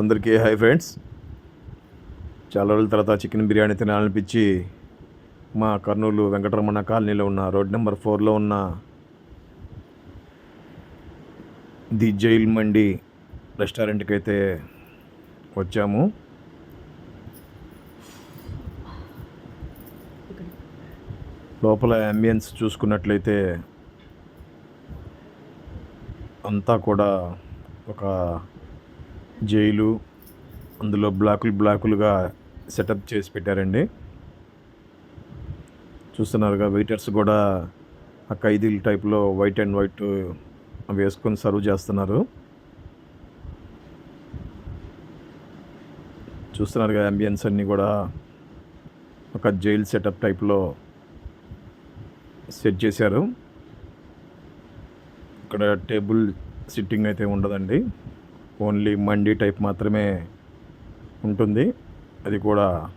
అందరికీ hi friends. చాలా రోజుల తర్వాత చికెన్ బిర్యానీ తినాలనిపించి మా కర్నూలు వెంకటరమణ కాలనీలో ఉన్న రోడ్ నెంబర్ ఫోర్లో ఉన్న ది జైల్ మండి రెస్టారెంట్కి అయితే వచ్చాము. లోపల అంబియన్స్ చూసుకున్నట్లయితే అంతా కూడా ఒక జైలు అందులో బ్లాకులు బ్లాకులుగా సెటప్ చేసి పెట్టారండి. చూస్తున్నారుగా వెయిటర్స్ కూడా ఆ ఖైదీల టైప్లో వైట్ అండ్ వైట్ వేసుకొని సర్వ్ చేస్తున్నారు. చూస్తున్నారుగా అంబియన్స్ అన్నీ కూడా ఒక జైల్ సెటప్ టైప్లో సెట్ చేశారు. ఇక్కడ టేబుల్ సిట్టింగ్ అయితే ఉండదండి. ఓన్లీ మండీ టైప్ మాత్రమే ఉంటుంది. అది కూడా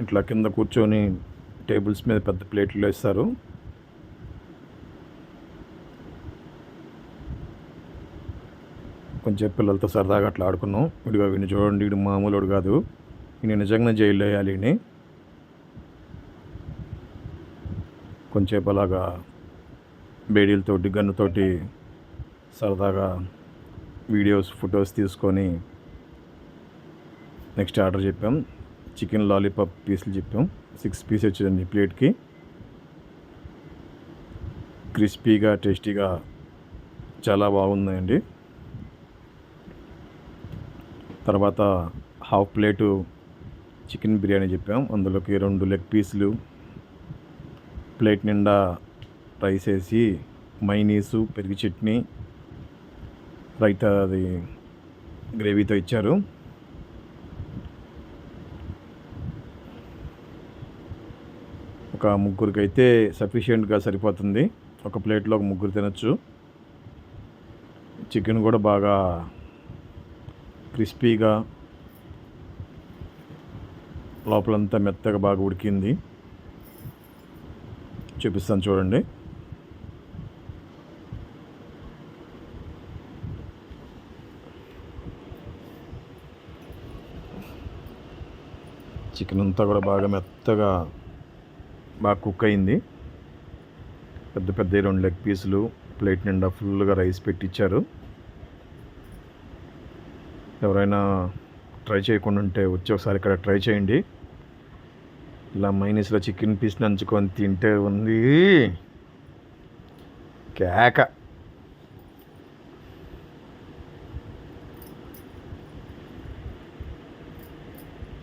ఇట్లా కింద కూర్చొని టేబుల్స్ మీద పెద్ద ప్లేట్లు వేస్తారు. కొంచెం పిల్లలతో సరదాగా అట్లా ఆడుకున్నాం. విడిగా వీడిని చూడండి వీడు మామూలుడు కాదు. నేను నిజంగా జైల్లో వేయాలి ఈయన్ని. కొంచెంసేపు అలాగా బేడీలతోటి గన్నుతోటి సరదాగా వీడియోస్ ఫొటోస్ తీసుకొని నెక్స్ట్ ఆర్డర్ చెప్పాం. చికెన్ లాలీపాప్ పీసులు చెప్పాం. సిక్స్ పీస్ వచ్చిందండి ప్లేట్కి. క్రిస్పీగా టేస్టీగా చాలా బాగుందండి తర్వాత హాఫ్ ప్లేటు చికెన్ బిర్యానీ చెప్పాం. అందులోకి రెండు లెగ్ పీసులు ప్లేట్ నిండా రైస్ వేసి మైనీసు పెరుగు చట్నీ రైతా అది గ్రేవీతో ఇచ్చారు. ఒక ముగ్గురికి అయితే సఫిషియెంట్గా సరిపోతుంది. ఒక ప్లేట్లో ఒక ముగ్గురు తినచ్చు. చికెన్ కూడా బాగా క్రిస్పీగా లోపలంతా మెత్తగా బాగా ఉడికింది. చూపిస్తాను చూడండి. చికెన్ అంతా కూడా బాగా మెత్తగా బాగా కుక్ అయింది. పెద్ద పెద్ద రెండు లెగ్ పీసులు ప్లేట్ నిండా ఫుల్గా రైస్ పెట్టించారు ఎవరైనా ట్రై చేయకుండా ఉంటే వచ్చి ఒకసారి ఇక్కడ ట్రై చేయండి. ఇలా మైనస్లో చికెన్ పీస్ నంచుకొని తింటే ఉంది. కేక.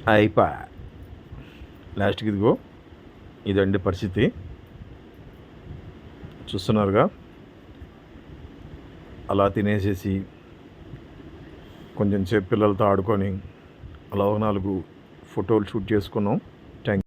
అయిపా. లాస్ట్కి ఇదిగో ఇదండి పరిస్థితి. చూస్తున్నారుగా? అలా తినేసేసి కొంచెం సేపు పిల్లలతో ఆడుకొని అలా ఒక నాలుగు ఫోటోలు షూట్ చేసుకున్నాం.